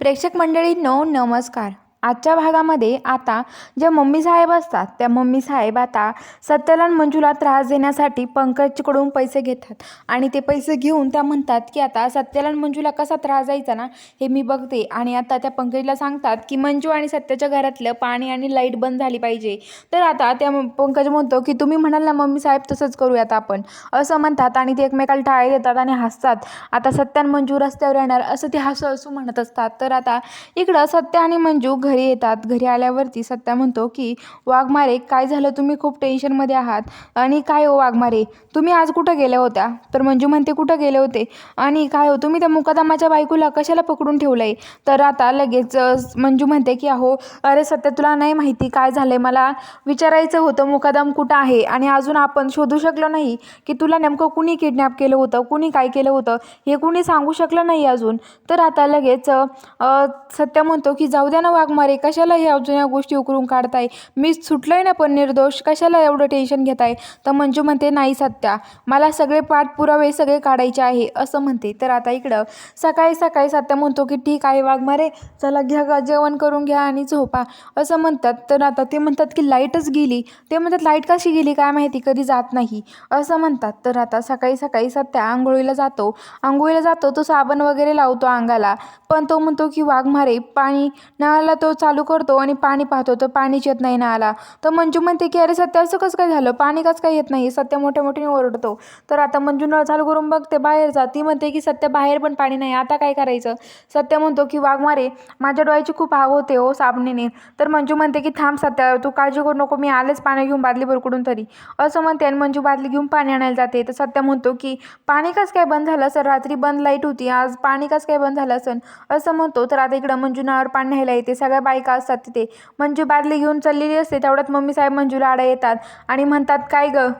प्रेक्षक मंडळींनो नमस्कार. आजच्या भागामध्ये आता ज्या मम्मी साहेब असतात त्या मम्मी साहेब आता सत्यला मंजूला त्रास देण्यासाठी पंकजकडून पैसे घेतात. आणि ते पैसे घेऊन त्या म्हणतात की आता सत्यला मंजूला कसा त्रास द्यायचा ना हे मी बघते. आणि आता त्या पंकजला सांगतात की मंजू आणि सत्याच्या घरातलं पाणी आणि लाइट बंद झाली पाहिजे. तर आता त्या पंकज म्हणतो की तुम्ही म्हणाल ना मम्मी साहेब तसंच करूयात आपण. असं म्हणतात आणि ते एकमेकाला टाळे देतात आणि हसतात. आता सत्यान मंजू रस्त्यावर येणार असं ते हसू हसू म्हणत असतात. तर आता इकडं सत्य आणि मंजू घरी येतात घरी आल्यावरती सत्या म्हणतो की वाघमारे काय झालं? तुम्ही खूप टेन्शनमध्ये आहात. आणि काय हो वाघमारे तुम्ही आज कुठं गेल्या होत्या? तर मंजू म्हणते कुठं गेले होते? आणि काय हो तुम्ही त्या मुकादमाच्या बायकोला कशाला पकडून ठेवलं आहे तर आता लगेच मंजू म्हणते की अहो अरे सत्य तुला नाही माहिती काय झालं आहे मला विचारायचं होतं मुकादम कुठं आहे? आणि अजून आपण शोधू शकलो नाही की तुला नेमकं कुणी किडनॅप केलं होतं? कुणी काय केलं होतं? हे कुणी सांगू शकलं नाही अजून. तर आता लगेच सत्या सत्य म्हणतो की जाऊ द्या ना मारे कशाला हे अजून या गोष्टी उकरून काढताय? मी सुटलंय ना पण निर्दोष कशाला एवढं टेन्शन घेताय? तर मंजू म्हणते नाही सत्या मला सगळे पाठपुरावे सगळे काढायचे आहे. असं म्हणते. तर आता इकडं सकाळी सकाळी सत्या म्हणतो की ठीक आहे वाघमारे चला घ्या ग जेवण करून घ्या आणि झोपा. असं म्हणतात. तर आता ते म्हणतात की लाईटच गेली. ते म्हणतात लाइट कशी गेली? काय माहिती? कधी जात नाही. असं म्हणतात. तर आता सकाळी सकाळी सत्या आंघोळीला जातो. आंघोळीला जातो तो साबण वगैरे लावतो अंगाला. पण तो म्हणतो की वाघमारे पाणी नळाला तो चालू करतो आणि पाणी पाहतो तर पाणीच येत नाही ना आला. तर मंजू म्हणते की अरे सत्या असं कसं काय झालं? पाणी कसं काय येत नाही? सत्या मोठ्या मोठ्याने ओरडतो. तर आता मंजू नळ चालू करून बघते बाहेर जा. ती म्हणते की सत्या बाहेर पण पाणी नाही. आता काय करायचं? सत्या म्हणतो की वाघमारे माझ्या डोळ्याची खूप आग होते हो साबणीने. तर मंजू म्हणते की थांब सत्या तू काळजी करू नको मी आलेच पाणी घेऊन बादली भरकडून तरी. असं म्हणते आणि मंजू बादली घेऊन पाणी आणायला जाते. तर सत्या म्हणतो की पाणी कसं काय बंद झालं सर रात्री बंद लाइट होती. आज पाणी कसं काय बंद झालं असन असं म्हणतो. तर आता इकडं मंजू नळावर पाणी न्यायला येते. सगळ्या बायका असतात तिथे. मंजू बादली घेऊन चाललेली असते तेवढ्यात मम्मी साहेब मंजूला आडा येतात आणि म्हणतात काय गं?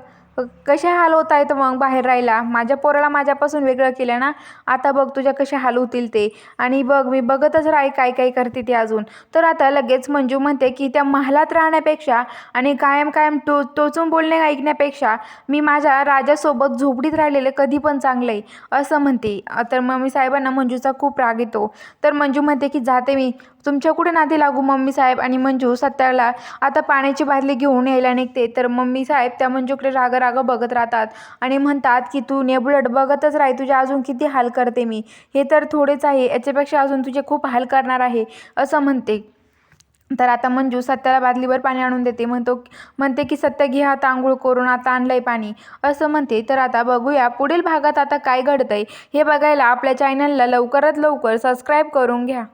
कसे हाल होत आहेत मग बाहेर राहायला? माझ्या पोराला माझ्यापासून वेगळं केलं ना? आता बघ तुझ्या कसे हाल होतील ते. आणि बघ मी बघतच राही काय काय करते ते अजून. तर आता लगेच मंजू म्हणते की त्या महालात राहण्यापेक्षा आणि कायम कायम टो टोचून बोलणे ऐकण्यापेक्षा मी माझ्या राजासोबत झोपडीत राहिलेलं कधी पण चांगलं आहे असं म्हणते. तर मम्मी साहेबांना मंजूचा खूप राग येतो. तर मंजू म्हणते की जाते मी. तुमच्या कुठे नादी लागू मम्मी साहेब आणि मंजू? सत्याला आता पाण्याची बादली घेऊन यायला निघते तर मम्मी साहेब त्या मंजूकडे राग राग बघत राहतात आणि म्हणतात की तू नेबुलट बघतच राही तुझ्या अजून किती हाल करते मी. हे तर थोडेच आहे याच्यापेक्षा अजून तुझे खूप हाल करणार आहे असं म्हणते. तर आता मंजू सत्याला बादलीवर पाणी आणून देते म्हणतो म्हणते की सत्य घे आता आंघोळ करून आता आणलंय पाणी. असं म्हणते. तर आता बघूया पुढील भागात आता काय घडतंय हे बघायला आपल्या चॅनलला लवकरात लवकर सबस्क्राईब करून घ्या.